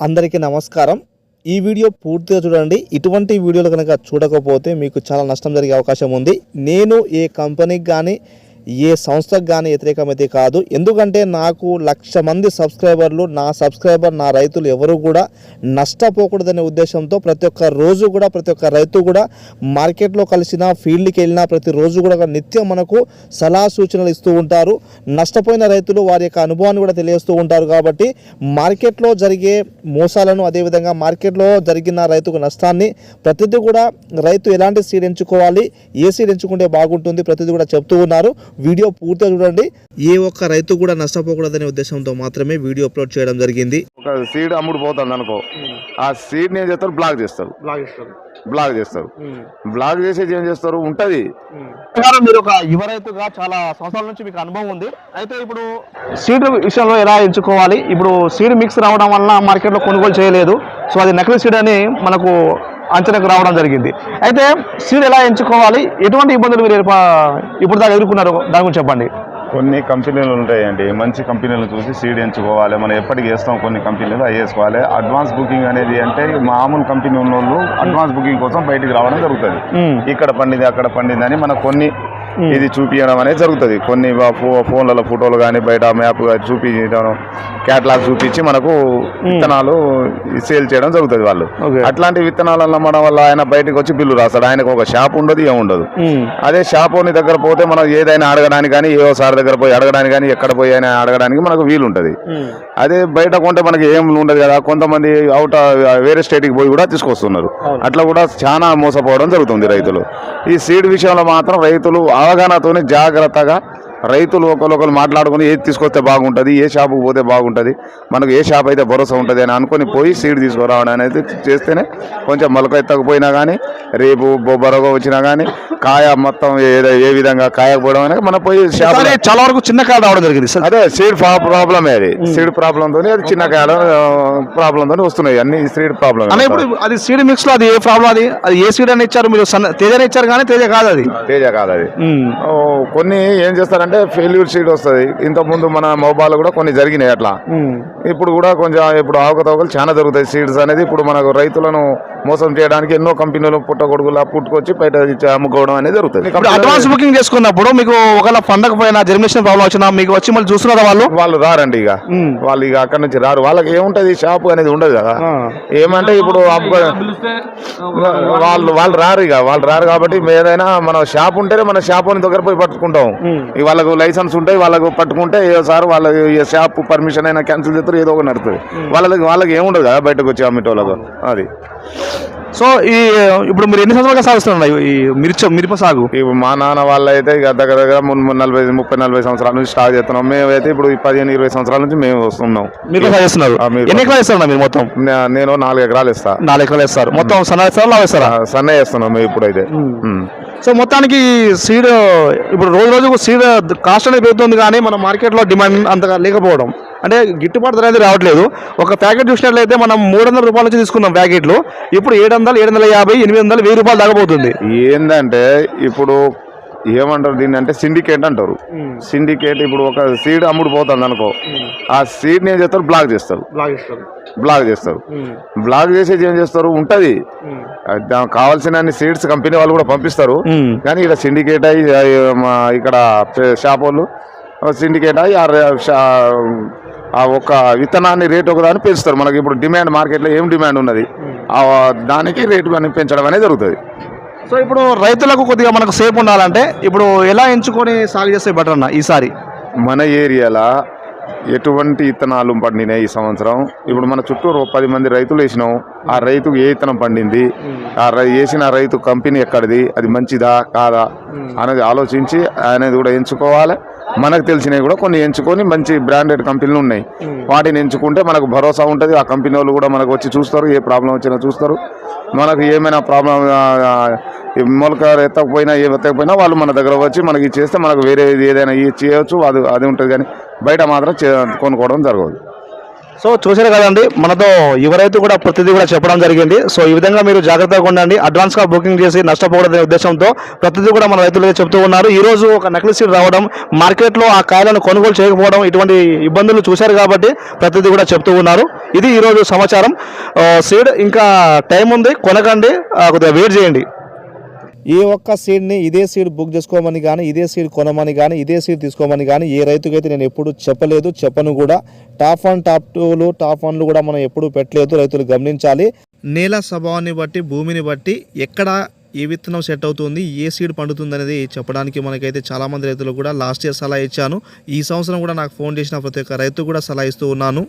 అందరికీ నమస్కారం. ఈ వీడియో పూర్తిగా చూడండి. ఇటువంటి వీడియోలు కనుక చూడకపోతే మీకు చాలా నష్టం జరిగే అవకాశం ఉంది. నేను ఏ కంపెనీకి కానీ ఏ సంస్థకు కానీ వ్యతిరేకమైతే కాదు. ఎందుకంటే నాకు లక్ష మంది సబ్స్క్రైబర్లు నా సబ్స్క్రైబర్ నా రైతులు ఎవరు కూడా నష్టపోకూడదనే ఉద్దేశంతో ప్రతి ఒక్క రోజు కూడా ప్రతి ఒక్క రైతు కూడా మార్కెట్లో కలిసిన ఫీల్డ్కి వెళ్ళినా ప్రతి రోజు కూడా నిత్యం మనకు సలహా సూచనలు ఇస్తూ ఉంటారు. నష్టపోయిన రైతులు వారి యొక్క అనుభవాన్ని కూడా తెలియజేస్తూ ఉంటారు కాబట్టి మార్కెట్లో జరిగే మోసాలను అదేవిధంగా మార్కెట్లో జరిగిన రైతుకు నష్టాన్ని ప్రతిదీ కూడా రైతు ఎలాంటి సీడ్ ఎంచుకోవాలి ఏ సీడ్ ఎంచుకుంటే బాగుంటుంది ప్రతిదీ కూడా చెప్తూ ఉన్నారు. వీడియో పూర్తిగా చూడండి. ఏ ఒక్క రైతు కూడా నష్టపోకూడదనే ఉద్దేశంతో మాత్రమే వీడియో అప్లోడ్ చేయడం జరిగింది. ఒక సీడ్ అమ్ముడు పోతుంది అనుకో. ఆ సీడ్ ఏం చేస్తారు? బ్లాక్ చేస్తారు. బ్లాక్ చేస్తారు. బ్లాక్ చేసేది ఏం చేస్తారు? ఉంటది. ప్రకారం మీరు ఒక యువ రైతుగా చాలా సంవత్సరాల నుంచి మీకు అనుభవం ఉంది. అయితే ఇప్పుడు సీడ్ విషయంలో ఎలా ఎంచుకోవాలి? ఇప్పుడు సీడ్ మిక్స్ రావడం వలన మార్కెట్లో కొనుగోలు చేయలేదు. సో అది నకిలీ సీడ్ అని మనకు అంచనాకు రావడం జరిగింది. అయితే సీడ్ ఎలా ఎంచుకోవాలి? ఎటువంటి ఇబ్బందులు మీరు ఇప్పుడు దాకా ఎదుర్కొన్నారు? దాని గురించి చెప్పండి. కొన్ని కంపెనీలు ఉంటాయండి. మంచి కంపెనీలు చూసి సీడ్ ఎంచుకోవాలి. మనం ఎప్పటికి వేస్తాం కొన్ని కంపెనీలు అవి వేసుకోవాలి. అడ్వాన్స్ బుకింగ్ అనేది అంటే మామూలు కంపెనీ ఉన్న వాళ్ళు అడ్వాన్స్ బుకింగ్ కోసం బయటికి రావడం జరుగుతుంది. ఇక్కడ పండింది అక్కడ పండింది అని మనకు కొన్ని ఇది చూపించడం అనేది జరుగుతుంది. కొన్ని ఫోన్లలో ఫోటోలు కానీ బయట మ్యాప్ చూపించడం క్యాటలాగ్ చూపించి మనకు విత్తనాలు సేల్ చేయడం జరుగుతుంది వాళ్ళు. అట్లాంటి విత్తనాలు అమ్మడం వల్ల ఆయన బయటకు వచ్చి బిల్లు రాస్తాడు. ఆయనకు ఒక షాప్ ఉండదు ఏం ఉండదు. అదే షాప్ దగ్గర పోతే మనం ఏదైనా అడగడానికి కానీ ఏవో సార్ దగ్గర పోయి అడగడానికి కానీ ఎక్కడ పోయి అయినా అడగడానికి మనకు వీలు ఉంటుంది అదే బయట కొంటే మనకి ఏం ఉండదు కదా కొంతమంది అవుట్ వేరే స్టేట్కి పోయి కూడా తీసుకొస్తున్నారు. అట్లా కూడా చాలా మోసపోవడం జరుగుతుంది రైతులు. ఈ సీడ్ విషయంలో మాత్రం రైతులు అవగాహనతోనే జాగ్రత్తగా రైతులు ఒకరికొకరు మాట్లాడుకుని ఏది తీసుకొస్తే బాగుంటుంది ఏ షాపుకి పోతే బాగుంటుంది మనకు ఏ షాప్ అయితే భరోసా ఉంటుంది అని అనుకొని పోయి సీడ్ తీసుకురావడం అనేది చేస్తేనే కొంచెం మొలక ఎత్తకపోయినా కానీ రేపు బొబ్బరగా వచ్చినా కానీ కాయ మొత్తం ఏ ఏ విధంగా కాయకపోవడం అనేది మనం పోయి షాప్ చాలా వరకు చిన్న కాయ రావడం జరిగింది సార్. అదే సీడ్ ప్రాబ్లమే అది. సీడ్ ప్రాబ్లం తోని అది చిన్న కాయల ప్రాబ్లం తోని వస్తున్నాయి. అన్ని సీడ్ ప్రాబ్లం ఇప్పుడు అది సీడ్ మిక్స్లో అది ఏ ప్రాబ్లం అది? అది ఏ సీడ్ అని ఇచ్చారు మీరు తేజని ఇచ్చారు కానీ తేజ కాదు అది. తేజ కాదు అది. ఓ, కొన్ని ఏం చేస్తారంటే ఫెయిల్యూర్ సీడ్ వస్తుంది. ఇంతకుముందు మన మొబైల్ కూడా కొన్ని జరిగినాయి అట్లా. ఇప్పుడు కూడా కొంచెం ఇప్పుడు అవకతవకలు చాలా జరుగుతాయి. సీడ్స్ అనేది ఇప్పుడు మనకు రైతులను మోసం చేయడానికి ఎన్నో కంపెనీలు పుట్టగొడుగులా పుట్టుకొచ్చి బయట అమ్ముకోవడం అనేది జరుగుతుంది. అడ్వాన్స్ బుకింగ్ చేసుకున్నప్పుడు మీకు ఒకవేళ పండగ పోయినా జర్మినేషన్ ప్రాబ్లం వచ్చినా మీకు వచ్చి మళ్ళీ చూస్తున్నారా వాళ్ళు? వాళ్ళు రారండి ఇక. వాళ్ళు ఇక అక్కడ నుంచి రారు. వాళ్ళకి ఏముంటది? షాపు అనేది ఉండదు కదా. ఏమంటే ఇప్పుడు వాళ్ళు వాళ్ళు రారు ఇక. వాళ్ళు రారు కాబట్టి ఏదైనా మన షాప్ ఉంటేనే మన షాప్ దగ్గర పోయి పట్టుకుంటాం. వాళ్ళకు లైసెన్స్ ఉంటాయి వాళ్ళకు పట్టుకుంటే ఏ సార్ వాళ్ళ షాప్ పర్మిషన్ అయినా క్యాన్సిల్ చేస్తారు ఏదో ఒకటి నడుతుంది వాళ్ళకి వాళ్ళకి ఏముండదు కదా బయటకు వచ్చి అమ్మేటోళ్ళకు. అది. సో ఈ ఇప్పుడు మీరు ఎన్ని సంవత్సరాలుగా సాగుస్తున్నారు ఈ మిర్చ మిరప సాగు? మా నాన్న వాళ్ళు అయితే ఇక దగ్గర దగ్గర మున్ నలభై ముప్పై నలభై సంవత్సరాల నుంచి స్టార్ట్ చేస్తున్నాం. మేమైతే ఇప్పుడు పదిహేను ఇరవై సంవత్సరాల నుంచి మేము వస్తున్నాం. మీరు మీరు- ఎన్ని ఎకరాలు ఇస్తారు మీరు మొత్తం? నేను నాలుగు ఎకరాలు ఇస్తా నాలుగు ఎకరాలు ఇస్తారు మొత్తం సన్న ఇస్తారా లావు ఇస్తారా సన్న చేస్తున్నాం మేము ఇప్పుడైతే. సో మొత్తానికి సీడ్ ఇప్పుడు రోజు రోజుకు సీడ్ కాస్ట్ అనేది పెరుగుతుంది కానీ మన మార్కెట్లో డిమాండ్ అంతగా లేకపోవడం. అంటే గిట్టుబాటు ధర అనేది రావట్లేదు. ఒక ప్యాకెట్ చూసినట్లయితే మనం మూడు వందల రూపాయల నుంచి తీసుకున్నాం ప్యాకెట్లు. ఇప్పుడు ఏడు వందలు ఏడు వందల యాభై ఎనిమిది వందలు వెయ్యి రూపాయలు దాకపోతుంది ఏందంటే ఇప్పుడు ఏమంటారు దీన్ని అంటే సిండికేట్ అంటారు. సిండికేట్ ఇప్పుడు ఒక సీడ్ అమ్ముడు పోతుంది అనుకో. ఆ సీడ్ ఏం చేస్తారు? బ్లాక్ చేస్తారు. బ్లాక్ చేస్తారు. బ్లాక్ చేసేది ఏం చేస్తారు? ఉంటది. దానికి కావాల్సిన అన్ని సీడ్స్ కంపెనీ వాళ్ళు కూడా పంపిస్తారు. కానీ ఇక్కడ సిండికేట్ అయ్యి ఇక్కడ షాప్ వాళ్ళు సిండికేట్ అయ్యి ఒక విత్తనాన్ని రేట్ ఒకదాన్ని పెంచుతారు. మనకి ఇప్పుడు డిమాండ్ మార్కెట్లో ఏం డిమాండ్ ఉన్నది? ఆ దానికి రేటు అని పెంచడం అనేది జరుగుతుంది. సో ఇప్పుడు రైతులకు కొద్దిగా మనకు సేఫ్ ఉండాలంటే ఇప్పుడు ఎలా ఎంచుకొని సాగు చేస్తే బెటర్ అన్న ఈసారి? మన ఏరియాలో ఎటువంటి విత్తనాలు పండినాయి ఈ సంవత్సరం? ఇప్పుడు మన చుట్టూరు పది మంది రైతులు వేసినాం. ఆ రైతుకు ఏ విత్తనం పండింది? ఆ వేసిన రైతు కంపెనీ ఎక్కడిది? అది మంచిదా కాదా? అనేది ఆలోచించి అనేది కూడా ఎంచుకోవాలి. మనకు తెలిసినవి కూడా కొన్ని ఎంచుకొని మంచి బ్రాండెడ్ కంపెనీలు ఉన్నాయి. వాటిని ఎంచుకుంటే మనకు భరోసా ఉంటుంది. ఆ కంపెనీ వాళ్ళు కూడా మనకు వచ్చి చూస్తారు. ఏ ప్రాబ్లం వచ్చినా చూస్తారు. మనకు ఏమైనా ప్రాబ్లం మొలక ఎత్తకపోయినా ఏం ఎత్తకపోయినా వాళ్ళు మన దగ్గర వచ్చి మనకి చేస్తే మనకు వేరే ఏదైనా చేయొచ్చు అది అది ఉంటుంది కానీ బయట మాత్రం చే- కొనుక్కోవడం జరగదు. సో చూసారు కదండి మనతో ఎవరైతే కూడా ప్రతిదీ కూడా చెప్పడం జరిగింది. సో ఈ విధంగా మీరు జాగ్రత్తగా ఉండండి. అడ్వాన్స్గా బుకింగ్ చేసి నష్టపోకూడదనే ఉద్దేశంతో ప్రతిదీ కూడా మన రైతులు చెప్తూ ఉన్నారు. ఈ రోజు ఒక నకిలీ సీడ్ రావడం మార్కెట్లో ఆ కాయలను కొనుగోలు చేయకపోవడం ఇటువంటి ఇబ్బందులు చూశారు కాబట్టి ప్రతిదీ కూడా చెప్తూ ఉన్నారు. ఇది ఈరోజు సమాచారం. సీడ్ ఇంకా టైం ఉంది కొనకండి కొద్దిగా వెయిట్ చేయండి. ఏ ఒక్క సీడ్ని ఇదే సీడ్ బుక్ చేసుకోమని కానీ ఇదే సీడ్ కొనమని కానీ ఇదే సీడ్ తీసుకోమని కానీ ఏ రైతుకైతే నేను ఎప్పుడు చెప్పలేదు చెప్పను కూడా. టాప్ వన్ టాప్ టూలు టాప్ వన్లు కూడా మనం ఎప్పుడు పెట్టలేదు రైతులు గమనించాలి. నేల స్వభావాన్ని బట్టి భూమిని బట్టి ఎక్కడ ఏ విత్తనం సెట్ అవుతుంది ఏ సీడ్ పండుతుంది అనేది చెప్పడానికి మనకైతే చాలామంది రైతులు కూడా లాస్ట్ ఇయర్ సలహా ఇచ్చాను. ఈ సంవత్సరం కూడా నాకు ఫోన్ చేసిన ప్రతి ఒక్క రైతు కూడా సలహా ఇస్తూ ఉన్నాను.